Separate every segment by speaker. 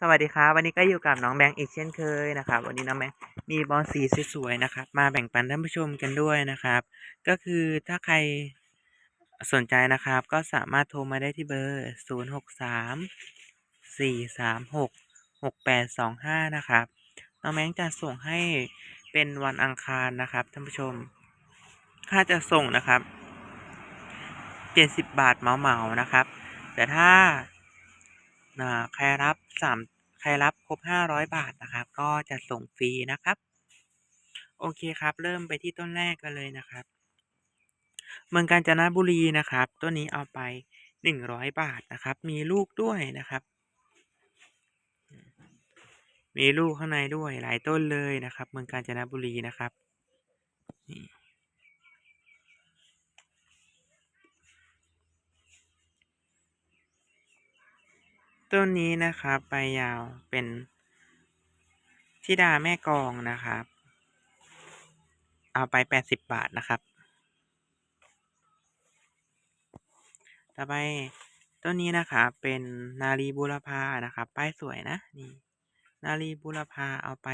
Speaker 1: สวัสดีครับวันนี้ก็อยู่กับน้องแบงค์อีกเช่นเคยนะครับ วันนี้น้องแบงค์มีบอลสีสวยๆนะครับ มาแบ่งปันท่านผู้ชมกันด้วยนะครับ ก็คือถ้าใครสนใจนะครับ ก็สามารถโทรมาได้ที่เบอร์ 0 6 3 4 3 6 6 8 2 5 นะครับ น้องแบงค์จะส่งให้เป็นวันอังคารนะครับท่านผู้ชม ค่าจะส่งนะครับ 70 บาทเหมาๆนะครับ แต่ถ้าอ่าใครรับ สามใครรับครบ500บาทนะครับ ก็จะส่งฟรีนะครับ โอเคครับ เริ่มไปที่ต้นแรกกันเลยนะครับ เมืองกาญจนบุรีนะครับ ต้นนี้เอาไป100บาทนะครับ มีลูกด้วยนะครับ มีลูกข้างในด้วยหลายต้นเลยนะครับ เมืองกาญจนบุรีนะครับนี่ ต้นนี้นะครับใบยาวเป็นธิดาแม่กองนะครับ เอาไป80บบาทนะครับ ต่อไปต้นนี้นะครับเป็นนารีบุรพานะครับป้ายสวยนะนี่นารีบุรพาเอาไป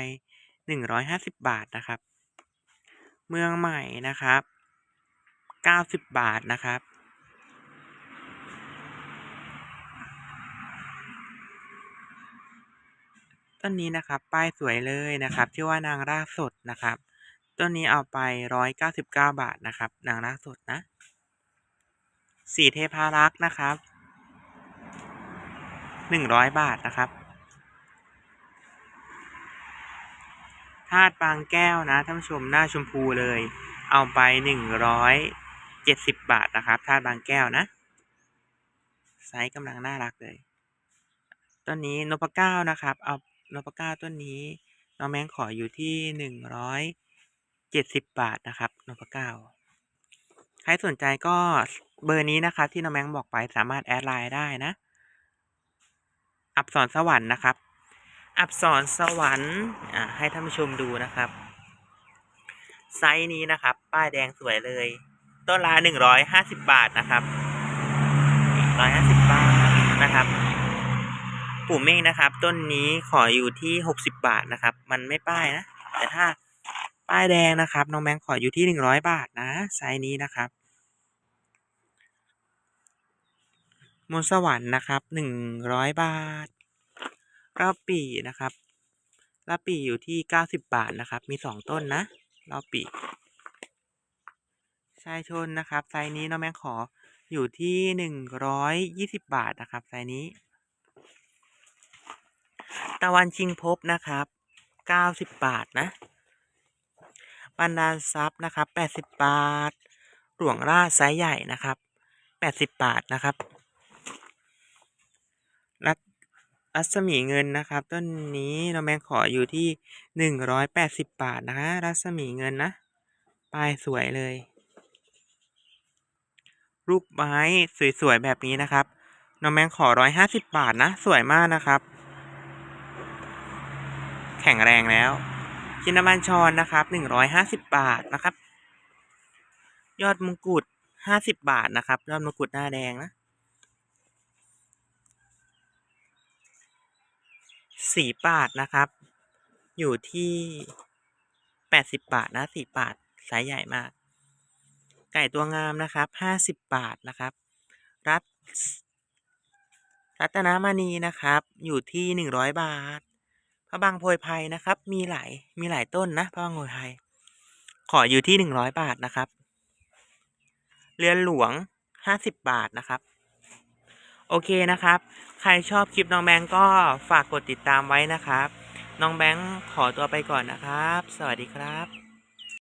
Speaker 1: 150บบาทนะครับ เมืองใหม่นะครับ90บาทนะครับ ต้นนี้นะครับ ป้ายสวยเลยนะครับ ชื่อว่านางรากสดนะครับ ต้นนี้เอาไป199บาทนะครับ นางรากสดนะ สีเทพารักษ์นะครับ100บาทนะครับธาตุบางแก้วนะท่านผู้ชมหน้าชมพูเลย เอาไป170บาทนะครับธาตุบางแก้วนะไซส์กำลังน่ารักเลย ต้นนี้นพเก้านะครับ เอา นพเก้าต้นนี้น้องแมงขออยู่ที่หนึ่งร้อยเจ็ดสิบบาทนะครับนพเก้าใครสนใจก็เบอร์นี้นะครับที่น้องแมงบอกไปสามารถแอดไลน์ได้นะ อับสรสวรรค์นะครับ อับสรสวรรค์อ่าให้ท่านผู้ชมดูนะครับ ไซส์นี้นะครับ ป้ายแดงสวยเลย ต้นละหนึ่งร้อยห้าสิบบาทนะครับร้อยห้าสิบบาทนะครับ ปู่เมฆนะครับ ต้นนี้ขออยู่ที่หกสิบบาทนะครับ มันไม่ป้ายนะ แต่ถ้าป้ายแดงนะครับ น้องแบงค์ขออยู่ที่หนึ่งร้อยบาทนะไซส์นี้นะครับมนสวรรค์นะครับหนึ่งร้อยบาทรอบปีนะครับรอบปีอยู่ที่เก้าสิบบาทนะครับ มีสองต้นนะรอบปีชายชนนะครับไซส์นี้น้องแบงค์ขออยู่ที่หนึ่งร้อยยี่สิบบาทนะครับไซส์นี้ ตะวันชิงภพนะครับเก้าสิบบาทนะบันดาลทรัพย์นะครับแปดสิบบาท หลวงราชไซส์ใหญ่นะครับแปดสิบบาทนะครับรัตรัศมีเงินนะครับต้นนี้น้องแบงขออยู่ที่หนึ่งร้อยแปดสิบบาทนะฮะรัศมีเงินนะปลายสวยเลย รูปไม้สวยๆแบบนี้นะครับน้องแบงขอร้อยห้าสิบบาทนะ สวยมากนะครับ แข็งแรงแล้วชินบัญชรนะครับหนึ่งร้อยห้าสิบบาทนะครับ ยอดมงกุฎห้าสิบบาทนะครับ ยอดมงกุฎหน้าแดงนะสีปาดนะครับ อยู่ที่แปดสิบบาทนะสีปาดไซส์ใหญ่มาก ไก่ตัวงามนะครับห้าสิบบาทนะครับ รัตรัตนมณีนะครับ อยู่ที่หนึ่งร้อยบาท พระบางโพยไพรนะครับ มีหลายมีหลายต้นนะพระบางโพยไพรขออยู่ที่หนึ่งร้อยบาทนะครับ เรือนหลวงห้าสิบบาทนะครับ โอเคนะครับ ใครชอบคลิปน้องแบงก์ก็ฝากกดติดตามไว้นะครับ น้องแบงก์ขอตัวไปก่อนนะครับ สวัสดีครับ